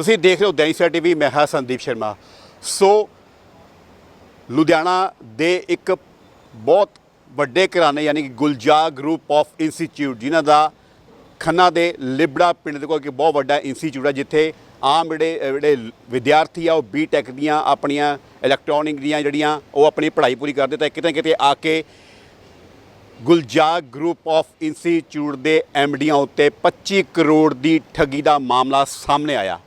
ਤੁਸੀਂ ਦੇਖ ਰਹੇ ਹੋ ਦੈਨਿਕ ਟੀਵੀ, ਮੈਂ ਹਾਂ ਸੰਦੀਪ ਸ਼ਰਮਾ। ਸੋ, ਲੁਧਿਆਣਾ ਦੇ ਇੱਕ ਬਹੁਤ ਵੱਡੇ ਘਰਾਣੇ ਯਾਨੀ ਕਿ ਗੁਲਜਾ ਗਰੁੱਪ ਆਫ ਇੰਸਟੀਚਿਊਟ ਜਿਨ੍ਹਾਂ ਦਾ ਖੰਨਾ ਦੇ ਲਿਬੜਾ ਪਿੰਡ ਦੇ ਕੋਲ ਇੱਕ ਬਹੁਤ ਵੱਡਾ ਇੰਸਟੀਚਿਊਟ ਹੈ, ਜਿੱਥੇ ਆਮ ਜਿਹੜੇ ਜਿਹੜੇ ਵਿਦਿਆਰਥੀ ਆ, ਉਹ ਬੀਟੈਕ ਦੀਆਂ ਆਪਣੀਆਂ ਇਲੈਕਟ੍ਰੋਨਿਕ ਦੀਆਂ ਜਿਹੜੀਆਂ, ਉਹ ਆਪਣੀ ਪੜ੍ਹਾਈ ਪੂਰੀ ਕਰਦੇ ਤਾਂ ਕਿਤੇ ਨਾ ਕਿਤੇ ਆ ਕੇ ਗੁਲਜਾਗ ਗਰੁੱਪ ਆਫ ਇੰਸਟੀਚਿਊਟ ਦੇ ਐਮਡੀਆਂ ਉੱਤੇ 25 ਕਰੋੜ ਦੀ ਠੱਗੀ ਦਾ ਮਾਮਲਾ ਸਾਹਮਣੇ ਆਇਆ।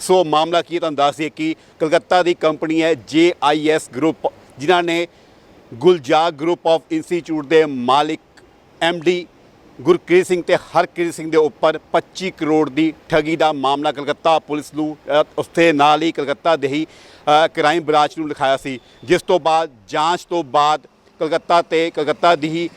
ਸੋ ਮਾਮਲਾ ਕੀ ਹੈ ਤੁਹਾਨੂੰ ਦੱਸ ਦਈਏ ਕਿ ਕਲਕੱਤਾ ਦੀ ਕੰਪਨੀ ਹੈ JIS ਗਰੁੱਪ ਜਿਨ੍ਹਾਂ ਨੇ ਗੁਲਜਾਗ ਗਰੁੱਪ ਆਫ ਇੰਸਟੀਚਿਊਟ ਦੇ ਮਾਲਿਕ ਐਮਡੀ ਗੁਰਕ੍ਰੀਤ ਸਿੰਘ ਤੇ ਹਰਕ੍ਰੀਤ ਸਿੰਘ ਦੇ ਉੱਪਰ 25 ਕਰੋੜ ਦੀ ਠੱਗੀ ਦਾ ਮਾਮਲਾ ਕਲਕੱਤਾ ਪੁਲਿਸ ਨੂੰ ਅ, ਉਸਦੇ ਨਾਲ ਹੀ ਕਲਕੱਤਾ ਦੇ ਹੀ ਕ੍ਰਾਈਮ ਬ੍ਰਾਂਚ ਨੂੰ ਲਿਖਾਇਆ ਸੀ। ਜਿਸ ਤੋਂ ਬਾਅਦ ਜਾਂਚ ਤੋਂ ਬਾਅਦ ਕਲਕੱਤਾ ਤੇ ਕਲਕੱਤਾ ਦੀ ਹੀ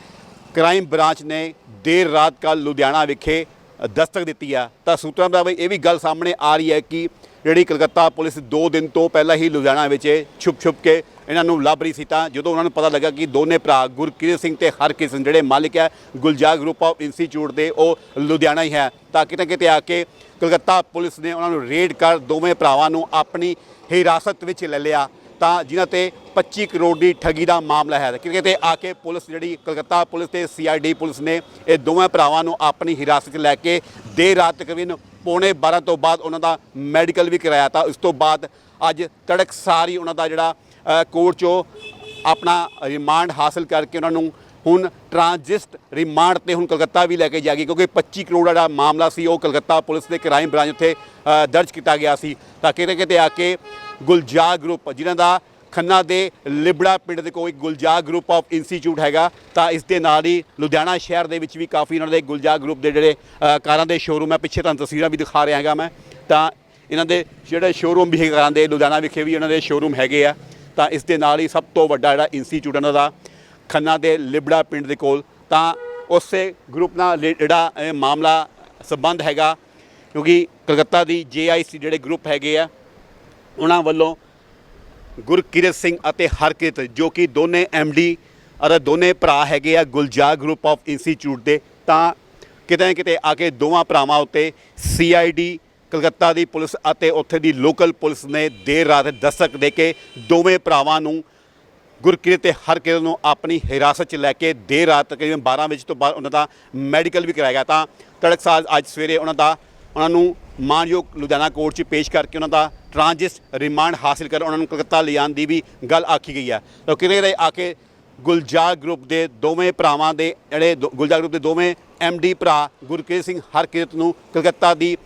ਕ੍ਰਾਈਮ ਬ੍ਰਾਂਚ ਨੇ ਦੇਰ ਰਾਤ ਕੱਲ ਲੁਧਿਆਣਾ ਵਿਖੇ ਦਸਤਕ ਦਿੱਤੀ ਆ। ਤਾਂ ਸੂਤਰਾਂ ਦਾ ਇਹ ਵੀ ਗੱਲ ਸਾਹਮਣੇ ਆ ਰਹੀ ਹੈ ਕਿ ਜਿਹੜੀ ਕਲਕੱਤਾ ਪੁਲਿਸ 2 ਦਿਨ ਤੋਂ ਪਹਿਲਾਂ ਹੀ ਲੁਧਿਆਣਾ ਵਿੱਚ ਛੁਪ ਛੁਪ ਕੇ ਇਹਨਾਂ ਨੂੰ ਲੱਭ ਰਹੀ ਸੀ ਤਾਂ ਜਦੋਂ ਉਹਨਾਂ ਨੂੰ ਪਤਾ ਲੱਗਾ ਕਿ ਦੋਨੇ ਭਰਾ ਗੁਰਕਿਰਤ ਸਿੰਘ ਤੇ ਹਰਕਿਰਤ ਸਿੰਘ ਜਿਹੜੇ ਮਾਲਿਕ ਹੈ ਗੁਲਜਾਰ ਗਰੁੱਪ ਆਫ ਇੰਸਟੀਚਿਊਟ ਦੇ, ਉਹ ਲੁਧਿਆਣਾ ਹੀ ਹੈ। ਤਾਂ ਕਿਤੇ ਨਾ ਕਿਤੇ ਆ ਕੇ ਕਲਕੱਤਾ ਪੁਲਿਸ ਨੇ ਉਹਨਾਂ ਨੂੰ ਰੇਡ ਕਰ ਦੋਵੇਂ ਭਰਾਵਾਂ ਨੂੰ ਆਪਣੀ ਹਿਰਾਸਤ ਵਿੱਚ ਲੈ ਲਿਆ। ਤਾਂ ਜਿਨ੍ਹਾਂ ਤੇ 25 ਕਰੋੜ ਦੀ ਠੱਗੀ ਦਾ ਮਾਮਲਾ ਹੈ। ਕਿਤੇ ਕਿਤੇ ਆ ਕੇ ਪੁਲਿਸ ਜਿਹੜੀ ਕਲਕੱਤਾ ਪੁਲਿਸ ਤੇ ਸੀਆਈਡੀ ਪੁਲਿਸ ਨੇ ਇਹ ਦੋਵੇਂ ਭਰਾਵਾਂ ਨੂੰ ਆਪਣੀ ਹਿਰਾਸਤ 'ਚ ਲੈ ਕੇ ਦੇਰ ਰਾਤ ਤਕਰੀਬਨ ਪੌਣੇ 12 ਤੋਂ ਬਾਅਦ ਉਹਨਾਂ ਦਾ ਮੈਡੀਕਲ ਵੀ ਕਰਾਇਆ ਤਾਂ ਉਸ ਤੋਂ ਬਾਅਦ ਅੱਜ ਤੜਕ ਸਾਰੀ ਉਹਨਾਂ ਦਾ ਜਿਹੜਾ ਕੋਰਟ 'ਚੋਂ ਆਪਣਾ ਰਿਮਾਂਡ ਹਾਸਲ ਕਰਕੇ ਉਹਨਾਂ ਨੂੰ ਹੁਣ ਟ੍ਰਾਂਜਿਸਟ ਰਿਮਾਂਡ ਤੇ ਹੁਣ ਕਲਕੱਤਾ ਵੀ ਲੈ ਕੇ ਜਾਏਗੀ। ਕਿਉਂਕਿ 25 ਕਰੋੜ ਦਾ ਜਿਹੜਾ ਮਾਮਲਾ ਸੀ, ਉਹ ਕਲਕੱਤਾ ਪੁਲਿਸ ਦੇ ਕ੍ਰਾਈਮ ਬ੍ਰਾਂਚ ਉੱਤੇ ਦਰਜ ਕੀਤਾ ਗਿਆ ਸੀ। ਤਾਂ ਕਿਤੇ ਕਿਤੇ ਆ ਕੇ ਗੁਲਜਾਰ ਗਰੁੱਪ, ਜਿਨ੍ਹਾਂ ਦਾ ਖੰਨਾ ਦੇ ਲਿਬੜਾ ਪਿੰਡ ਦੇ ਕੋਲ ਇੱਕ ਗੁਲਜਾਰ ਗਰੁੱਪ ਆਫ ਇੰਸਟੀਚਿਊਟ ਹੈਗਾ। ਤਾਂ ਇਸ ਦੇ ਨਾਲ ਹੀ ਲੁਧਿਆਣਾ ਸ਼ਹਿਰ ਦੇ ਵਿੱਚ ਵੀ ਕਾਫੀ ਇਹਨਾਂ ਦੇ ਗੁਲਜਾਰ ਗਰੁੱਪ ਦੇ ਜਿਹੜੇ ਕਾਰਾਂ ਦੇ ਸ਼ੋਰੂਮ ਹੈ ਪਿੱਛੇ ਤੁਹਾਨੂੰ ਤਸਵੀਰਾਂ ਵੀ ਦਿਖਾ ਰਿਹਾ ਹੈਗਾ ਮੈਂ। ਤਾਂ ਇਹਨਾਂ ਦੇ ਜਿਹੜੇ ਸ਼ੋਰੂਮ ਵੀ ਹੈਗੇ ਕਾਰਾਂ ਦੇ, ਲੁਧਿਆਣਾ ਵਿਖੇ ਵੀ ਇਹਨਾਂ ਦੇ ਸ਼ੋਰੂਮ ਹੈਗੇ ਆ। ਤਾਂ ਇਸ ਦੇ ਨਾਲ ਹੀ ਸਭ ਤੋਂ ਵੱਡਾ ਜਿਹੜਾ ਇੰਸਟੀਚਿਊਟ ਇਹਨਾਂ ਦਾ, ਖੰਨਾ ਦੇ ਲਿਬੜਾ ਪਿੰਡ ਦੇ ਕੋਲ। ਤਾਂ ਉਸੇ ਗਰੁੱਪ ਨਾਲ ਰਿਲੇ- ਜਿਹੜਾ ਮਾਮਲਾ ਸੰਬੰਧ ਹੈਗਾ, ਕਿਉਂਕਿ ਕਲਕੱਤਾ ਦੀ ਜੇਆਈਸੀ ਜਿਹੜੇ ਗਰੁੱਪ ਹੈਗੇ ਆ ਉਹਨਾਂ ਵੱਲੋਂ ਗੁਰਕਿਰਤ ਸਿੰਘ ਅਤੇ ਹਰਕਿਰਤ, ਜੋ ਕਿ ਦੋਨੇ ਡੀ ਅਤੇ ਦੋਨੇ ਭਰਾ ਹੈਗੇ ਆ ਗੁਲਜਾਰ ਗਰੁੱਪ ਆਫ ਇੰਸਟੀਚਿਊਟ ਦੇ, ਤਾਂ ਕਿਤੇ ਨਾ ਕਿਤੇ ਆ ਕੇ ਦੋਵਾਂ ਭਰਾਵਾਂ ਉੱਤੇ ਸੀਆਈਡੀ ਕਲਕੱਤਾ ਦੀ ਪੁਲਿਸ ਅਤੇ ਉੱਥੇ ਦੀ ਲੋਕਲ ਪੁਲਿਸ ਨੇ ਦੇਰ ਰਾਤ ਦਸਤਕ ਦੇ ਕੇ ਦੋਵੇਂ ਭਰਾਵਾਂ ਨੂੰ ਗੁਰਕਿਰਤ ਤੇ ਹਰਕਿਰਤ ਨੂੰ ਆਪਣੀ ਹਿਰਾਸਤ 'ਚ ਲੈ ਕੇ ਦੇਰ ਰਾਤ ਤਕਰੀਬਨ 12 ਵਜੇ ਤੋਂ ਬਾਅਦ ਉਹਨਾਂ ਦਾ ਮੈਡੀਕਲ ਵੀ ਕਰਾਇਆ ਗਿਆ। ਤਾਂ ਤੜਕਸਾਰ ਅੱਜ ਸਵੇਰੇ ਉਹਨਾਂ ਦਾ, ਉਹਨਾਂ ਨੂੰ ਮਾਨਯੋਗ ਲੁਧਿਆਣਾ ਕੋਰਟ 'ਚ ਪੇਸ਼ ਕਰਕੇ ਉਹਨਾਂ ਦਾ ਟ੍ਰਾਂਜਿਸਟ ਰਿਮਾਂਡ ਹਾਸਲ ਕਰ ਉਹਨਾਂ ਨੂੰ ਕਲਕੱਤਾ ਲਿਆਉਣ ਦੀ ਵੀ ਗੱਲ ਆਖੀ ਗਈ ਹੈ। ਲੋਕੀ ਨੇ ਆ ਕੇ ਗੁਲਜਾਰ ਗਰੁੱਪ ਦੇ ਦੋਵੇਂ ਭਰਾਵਾਂ ਦੇ ਜਿਹੜੇ ਗੁਲਜਾਰ ਗਰੁੱਪ ਦੇ ਦੋਵੇਂ ਐਮਡੀ ਭਰਾ ਗੁਰਕੀਰਤ ਸਿੰਘ ਹਰਕਿਰਤ ਨੂੰ ਕਲਕੱਤਾ ਦੀ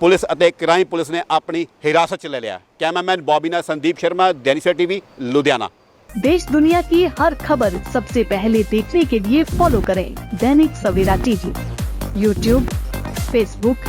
ਪੁਲਿਸ ਅਤੇ ਕ੍ਰਾਈਮ ਪੁਲਿਸ ਨੇ ਆਪਣੀ ਹਿਰਾਸਤ 'ਚ ਲੈ ਲਿਆ। ਕੈਮਰਾਮੈਨ ਬੌਬੀ ਨਾਲ ਸੰਦੀਪ ਸ਼ਰਮਾ ਦੈਨਿਸਾ ਟੀਵੀ, ਲੁਧਿਆਣਾ। देश दुनिया की हर खबर सबसे पहले देखने के लिए फॉलो करें Dainik Savera TV YouTube Facebook